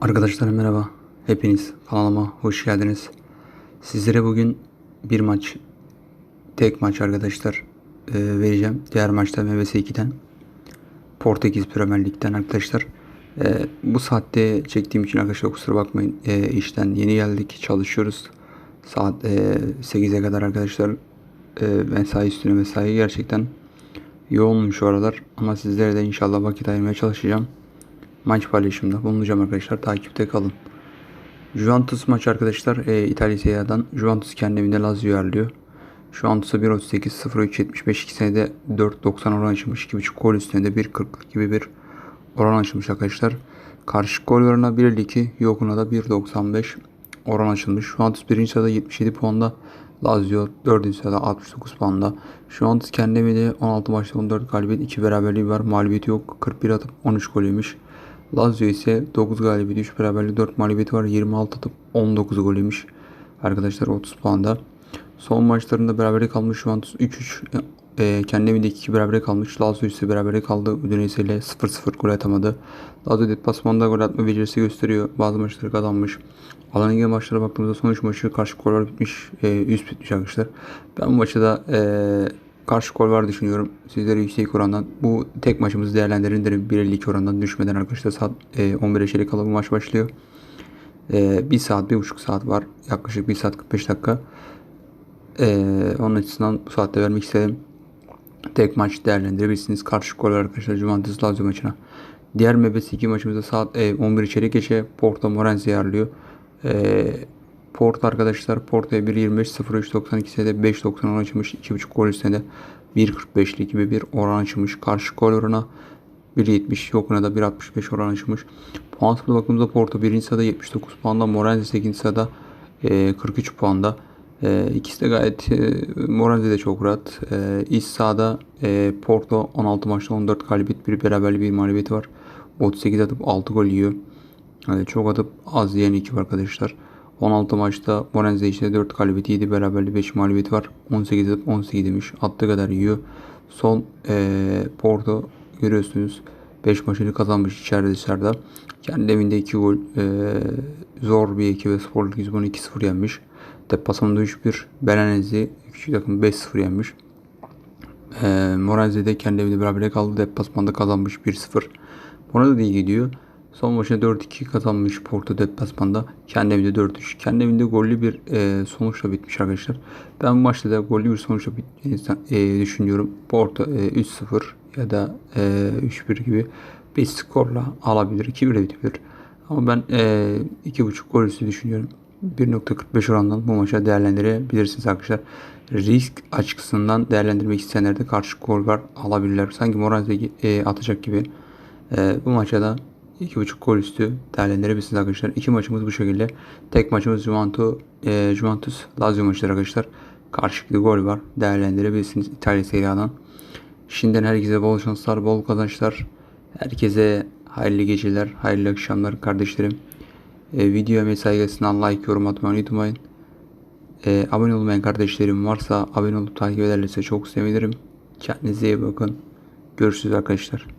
Arkadaşlar merhaba. Hepiniz kanalıma hoş geldiniz. Sizlere bugün bir maç, tek maç arkadaşlar e, vereceğim. Diğer maçta MVS 2'den. Portekiz Premier Lig'den arkadaşlar. E, bu saatte çektiğim için arkadaşlar kusura bakmayın. E, işten yeni geldik. Çalışıyoruz. Saat e, 8'e kadar arkadaşlar. E, mesai üstüne mesai gerçekten yoğunmuş şu aralar. Ama sizlere de inşallah vakit ayırmaya çalışacağım maç paylaşımında bulunacağım arkadaşlar. Takipte kalın. Juventus maç arkadaşlar e, İtalya Serie. Juventus kendi evinde Lazio yerliyor. Juventus'a 1.38, 0.3, 75 2 senede 4.90 oran açılmış. 2.5 gol üstünde de 1.40 gibi bir oran açılmış arkadaşlar. Karşı gol oranına 1.52, yokuna da 1.95 oran açılmış. Juventus 1. sırada 77 puanda. Lazio 4. sırada 69 puanda. Juventus kendi evinde 16 maçta 14 galibiyet, 2 beraberliği var. Mağlubiyeti yok. 41 atıp 13 gol yemiş. Lazio ise 9 galibiyeti 3 beraberliği 4 mağlubiyeti var. 26 atıp 19 gol yemiş. Arkadaşlar 30 puanda. Son maçlarında beraberlik kalmış Juventus 3-3 e, kendi evinde 2 berabere kalmış. Lazio ise berabere kaldı. Udinese ile 0-0 gol atamadı. Lazio deplasmanda gol atma becerisi gösteriyor. Bazı maçları kazanmış. Alan ilgili maçlara baktığımızda son 3 maçı karşı goller bitmiş. E, üst bitmiş arkadaşlar. Ben bu maçı da e, karşı gol var düşünüyorum. Sizlere yüksek orandan. Bu tek maçımızı değerlendirin derim. 1.52 orandan düşmeden arkadaşlar saat e, 11'e çeyrek kala bu maç başlıyor. E, 1 saat, 1.5 saat var. Yaklaşık 1 saat 45 dakika. E, onun açısından bu saatte vermek istedim. Tek maç değerlendirebilirsiniz. Karşı gol arkadaşlar Juventus Lazio maçına. Diğer MBS 2 maçımızda saat e, 11 içeri geçe Porto Morenzi ayarlıyor. E, Porto arkadaşlar Porto'ya 1.25 0.392 senede 5.90 oran açılmış. 2.5 gol üstünde 1.45'lik gibi bir oran açılmış. Karşı gol oranı 1.70 yokuna da 1.65 oran açılmış. Puan sırada baktığımızda Porto 1. sırada 79 puanda. Morenzi 8. sırada e, 43 puanda. E, ikisi de gayet e, de çok rahat. E, iç sahada e, Porto 16 maçta 14 galibiyet bir beraberlik bir mağlubiyeti var. 38 atıp 6 gol yiyor. Yani çok atıp az yiyen ekip arkadaşlar. 16 maçta Morenzi işte 4 galibiyeti 7 beraberlik 5 mağlubiyeti var. 18 atıp 18 demiş. Attığı kadar yiyor. Son e, Porto görüyorsunuz 5 maçını kazanmış içeride dışarıda. Kendi evinde 2 gol e, zor bir ekibe Sporluk Lisbon'u 2-0 yenmiş. Deplasmanda 3-1 Belenenzi küçük takım 5-0 yenmiş. E, Morenzi de kendi evinde beraber kaldı. Deplasmanda kazanmış 1-0. Ona da iyi gidiyor. Son maçta 4-2 kazanmış Porto deplasmanda. Kendi evinde 4-3. Kendi evinde gollü bir e, sonuçla bitmiş arkadaşlar. Ben bu maçta da gollü bir sonuçla bittiğini e, düşünüyorum. Porto e, 3-0 ya da e, 3-1 gibi bir skorla alabilir. 2-1 de bitebilir. Ama ben e, 2.5 gol üstü düşünüyorum. 1.45 orandan bu maça değerlendirebilirsiniz arkadaşlar. Risk açısından değerlendirmek isteyenler de karşı gol var alabilirler. Sanki Moraz'da e, atacak gibi. E, bu maça da 2.5 gol üstü değerlendirebilirsiniz arkadaşlar. İki maçımız bu şekilde. Tek maçımız Juventus, e, Juventus Lazio maçları arkadaşlar. Karşılıklı gol var. Değerlendirebilirsiniz İtalya Serie A'dan. Şimdiden herkese bol şanslar, bol kazançlar. Herkese hayırlı geceler, hayırlı akşamlar kardeşlerim. E, videoya gelsin, like, yorum atmayı unutmayın. E, abone olmayan kardeşlerim varsa abone olup takip ederlerse çok sevinirim. Kendinize iyi bakın. Görüşürüz arkadaşlar.